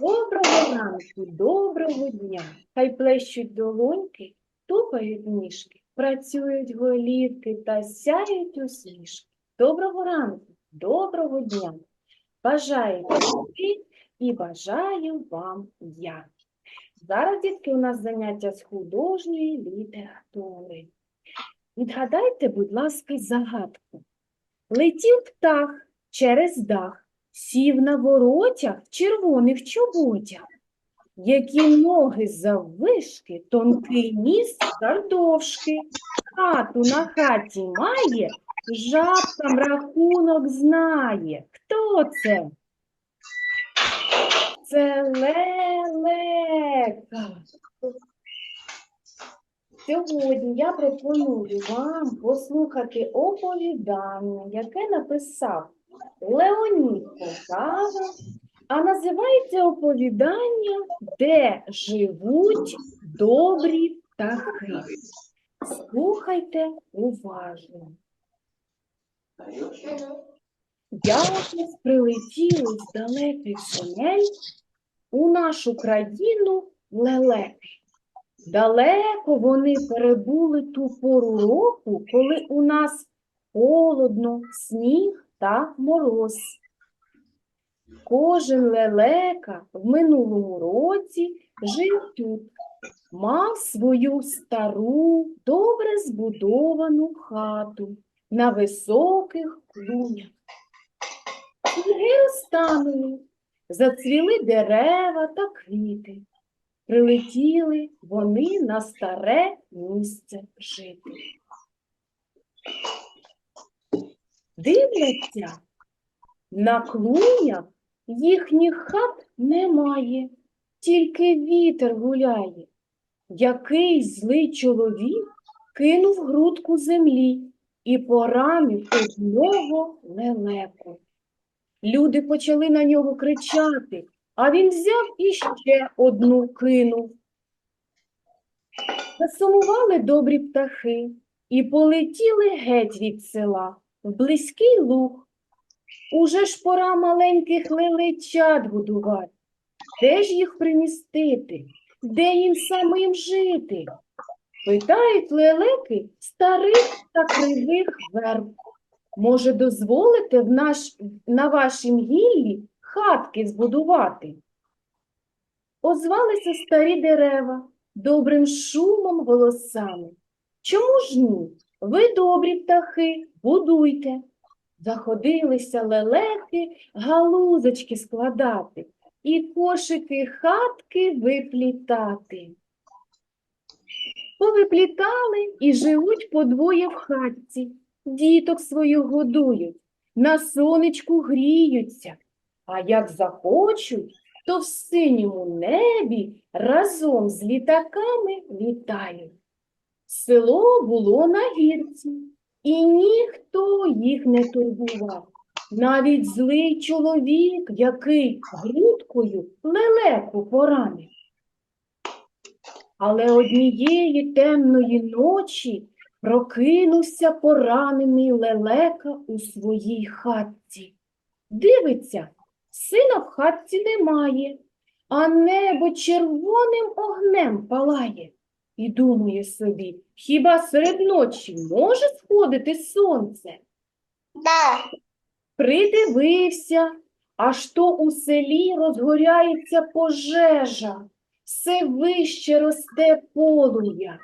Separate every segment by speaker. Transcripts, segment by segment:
Speaker 1: Доброго ранку, доброго дня. Хай плещуть долоньки, тупають ніжки, працюють голівки та сяють усмішки. Доброго ранку, доброго дня. Бажаєте ви і бажаю вам я. Зараз, дітки, у нас заняття з художньої літератури. Відгадайте, будь ласка, загадку. Летів птах через дах, сів на воротях червоних чоботях. Які ноги заввишки, тонкий ніс завдовжки. Хату на хаті має, жабкам рахунок знає. Хто це? Це лелека. Сьогодні я пропоную вам послухати оповідання, яке написав Леонід Полтава, а називається оповідання Де живуть добрі птахи. Слухайте уважно. Якось прилетіли з далеких земель у нашу країну лелеки. Далеко вони перебули ту пору року, коли у нас холодно, сніг та мороз. Кожен лелека в минулому році жив тут, мав свою стару, добре збудовану хату на високих клунях. Сніги розтанули, зацвіли дерева та квіти. Прилетіли вони на старе місце жити. Дивляться, на клунях їхніх хат немає, тільки вітер гуляє. Якийсь злий чоловік кинув грудку землі і поранив одного лелеку. Люди почали на нього кричати, а він взяв і ще одну кинув. Засумували добрі птахи і полетіли геть від села близький луг. Уже ж пора маленьких лелечат годувати. Де ж їх примістити? Де їм самим жити? Питають лелеки старих та кривих верб. Може, дозволите в наш, на вашім гіллі хатки збудувати? Озвалися старі дерева добрим шумом голосами. Чому ж ні? Ви добрі птахи, будуйте. Заходилися лелеки галузочки складати і кошики хатки виплітати. Повиплітали і живуть подвоє в хатці, діток свою годують, на сонечку гріються, а як захочуть, то в синьому небі разом з літаками літають. Село було на гірці, і ніхто їх не турбував. Навіть злий чоловік, який грудкою лелеку поранив. Але однієї темної ночі прокинувся поранений лелека у своїй хатці. Дивиться, сина в хатці немає, а небо червоним огнем палає. І думає собі, хіба серед ночі може сходити сонце?
Speaker 2: Да.
Speaker 1: Придивився, аж то у селі розгоряється пожежа, все вище росте полум'я.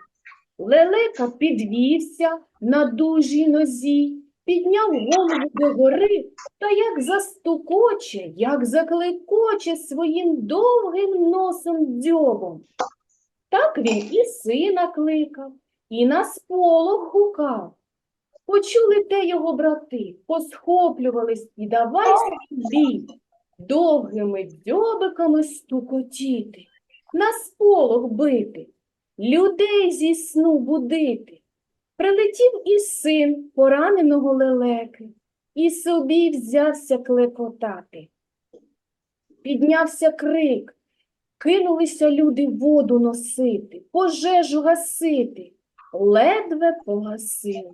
Speaker 1: Лелека підвівся на дужій нозі, підняв голову догори та як застукоче, як закликоче своїм довгим носом дзьобом. Так він і сина кликав, і на сполох гукав. Почули те його брати, посхоплювались і давай собі довгими дзьобиками стукотіти, на сполох бити, людей зі сну будити. Прилетів і син пораненого лелеки, і собі взявся клекотати. Піднявся крик, кинулися люди воду носити, пожежу гасити, ледве погасили.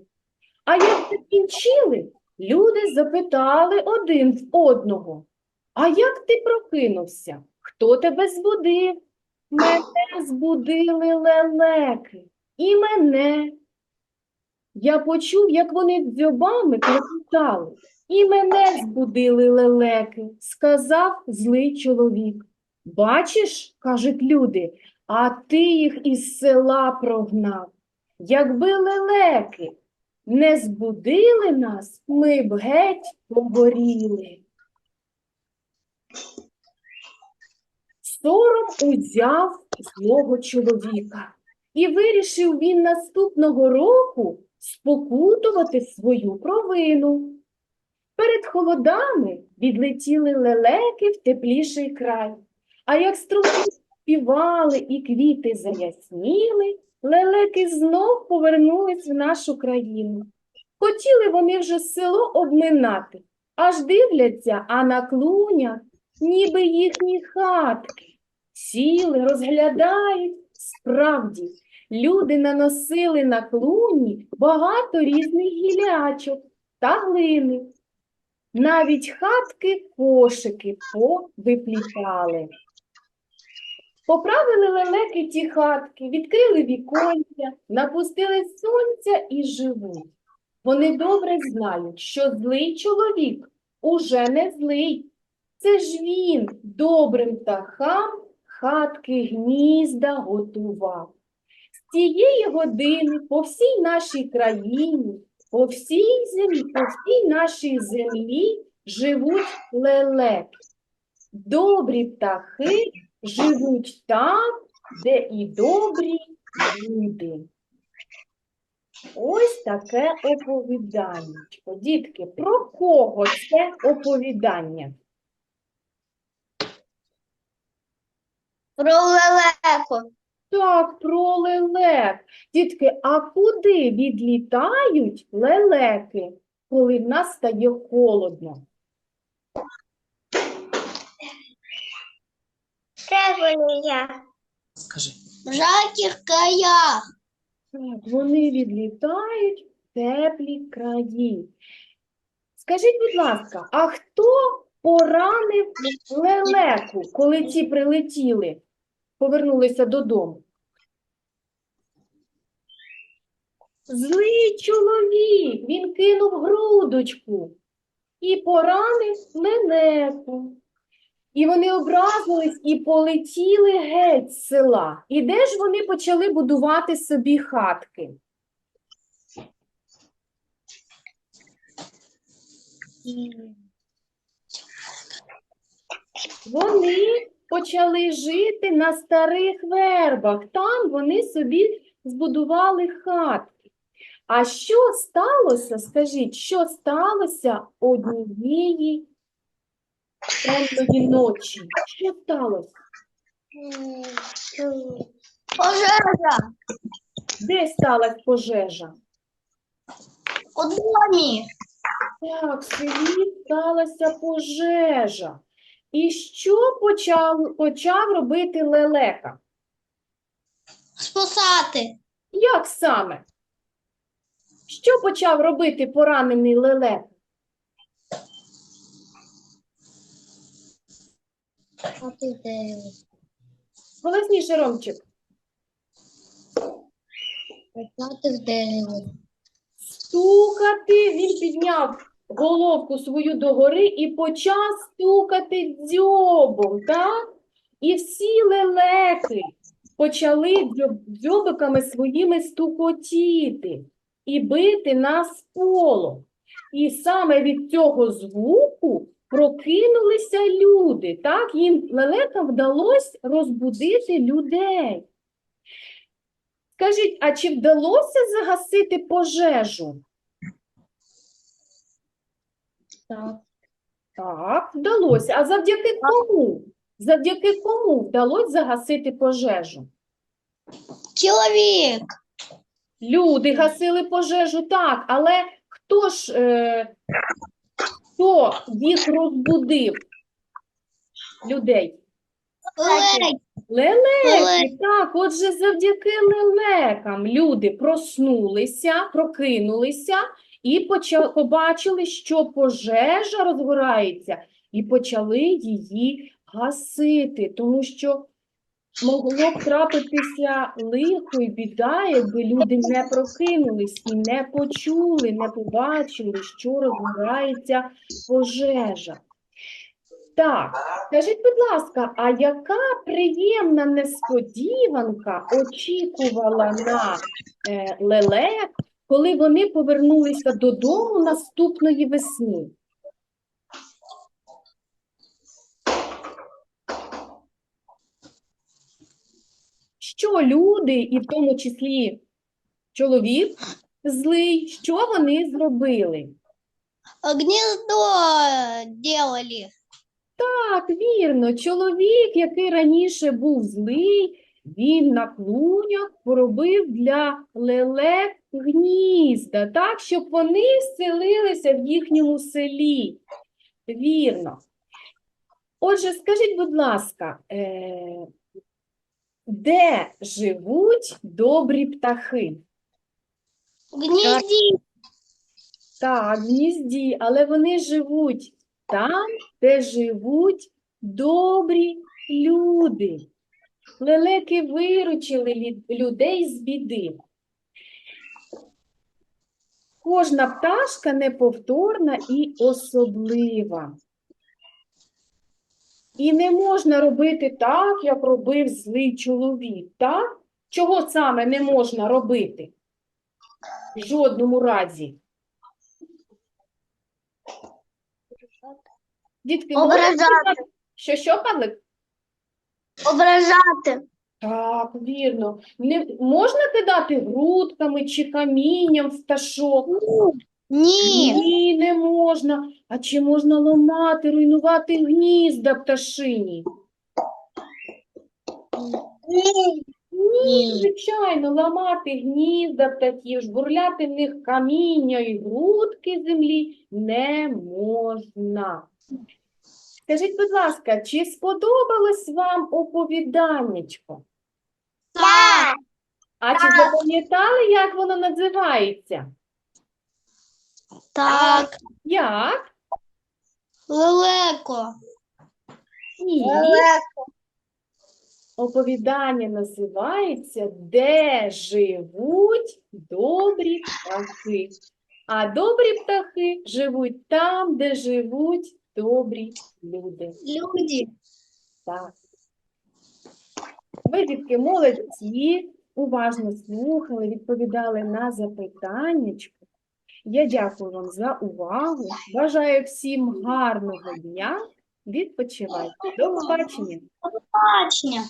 Speaker 1: А як закінчили, люди запитали один в одного, а як ти прокинувся? Хто тебе збудив? Мене збудили лелеки. І мене. Я почув, як вони дзьобами клекотали. І мене збудили лелеки, сказав злий чоловік. Бачиш, кажуть люди, а ти їх із села прогнав. Якби лелеки не збудили нас, ми б геть погоріли. Сором узяв злого чоловіка, і вирішив він наступного року спокутувати свою провину. Перед холодами відлетіли лелеки в тепліший край, а як струмки співали і квіти заясніли, лелеки знов повернулись в нашу країну. Хотіли вони вже село обминати, аж дивляться, а на клунях ніби їхні хатки. Сіли, розглядають. Справді, люди наносили на клуні багато різних гілячок та глини. Навіть хатки кошики повиплітали. Поправили лелеки ті хатки, відкрили віконця, напустили сонця і живуть. Вони добре знають, що злий чоловік уже не злий. Це ж він добрим птахам хатки гнізда готував. З тієї години по всій нашій країні, по всій землі, по всій нашій землі живуть лелеки. Добрі птахи живуть там, де і добрі люди. Ось таке оповідання. Дітки, про кого це оповідання?
Speaker 2: Про лелеку.
Speaker 1: Так, про лелек. Дітки, а куди відлітають лелеки, коли в нас стає холодно?
Speaker 2: Тревелія.
Speaker 3: Скажи.
Speaker 2: В жарких краях.
Speaker 1: Так, вони відлітають в теплі краї. Скажіть, будь ласка, а хто поранив лелеку, коли ті прилетіли, повернулися додому? Злий чоловік, він кинув грудочку і поранив лелеку. І вони образились і полетіли геть з села. І де ж вони почали будувати собі хатки? Вони почали жити на старих вербах. Там вони собі збудували хатки. А що сталося? Скажіть, що сталося однієї темної ночі? Що сталося?
Speaker 2: Пожежа.
Speaker 1: Де сталася пожежа?
Speaker 2: У домі.
Speaker 1: Так, в селі сталася пожежа. І що почав, почав робити лелека?
Speaker 2: Спасати.
Speaker 1: Як саме? Що почав робити поранений лелека?
Speaker 2: А ти де?
Speaker 1: Голосніше, Ромчик.
Speaker 2: Спасати в дерево.
Speaker 1: Стукати. Він підняв головку свою догори і почав стукати дзьобом, так? І всі лелеки почали дзьобиками своїми стукотіти і бити на сполох. І саме від цього звуку прокинулися люди. Так, їм лелекам вдалося розбудити людей. Скажіть, а чи вдалося загасити пожежу?
Speaker 2: Так.
Speaker 1: Так, вдалося. А завдяки кому? Завдяки кому вдалося загасити пожежу?
Speaker 2: Чоловік.
Speaker 1: Люди гасили пожежу, так, але хто ж е, хто їх розбудив? Людей?
Speaker 2: Лелек.
Speaker 1: Лелеки, так, отже, завдяки лелекам люди проснулися, прокинулися і поча- побачили, що пожежа розгорається, і почали її гасити, тому що могло б трапитися лихо і біда, якби люди не прокинулись і не почули, не побачили, що розгорається пожежа. Так, скажіть, будь ласка, а яка приємна несподіванка очікувала на е, лелек, коли вони повернулися додому наступної весни? Що люди, і в тому числі чоловік злий, що вони зробили?
Speaker 2: Гнездо делали.
Speaker 1: Так, вірно, чоловік, який раніше був злий, він на клунях поробив для лелек гнізда, так, щоб вони селилися в їхньому селі. Вірно. Отже, скажіть, будь ласка, е, де живуть добрі птахи?
Speaker 2: В гнезде.
Speaker 1: Так, в гнізді, але вони живуть там, де живуть добрі люди. Лелеки виручили людей з біди. Кожна пташка неповторна і особлива. І не можна робити так, як робив злий чоловік, так? Чого саме не можна робити? В жодному разі. Дітки,
Speaker 2: Ображати.
Speaker 1: Що, що, Павлик?
Speaker 2: Ображати.
Speaker 1: Так, вірно. Не можна кидати грудками чи камінням в пташок?
Speaker 2: Ні.
Speaker 1: Ні, не можна. А чи можна ламати, руйнувати гнізда пташині?
Speaker 2: Ні.
Speaker 1: Ні, звичайно, ламати гнізда птахів, жбурляти в них каміння і грудки землі не можна. Скажіть, будь ласка, чи сподобалось вам оповіданнячко?
Speaker 2: Так.
Speaker 1: А чи запам'ятали, як воно називається?
Speaker 2: Так.
Speaker 1: Як?
Speaker 2: Лелеко.
Speaker 1: Ні. Оповідання називається Де живуть добрі птахи. А добрі птахи живуть там, де живуть добрі люди.
Speaker 2: Люди.
Speaker 1: Так. Ви, дітки, молодці, уважно слухали, відповідали на запитаннячко. Я дякую вам за увагу. Бажаю всім гарного дня. Відпочивайте. До побачення.
Speaker 2: Бачення.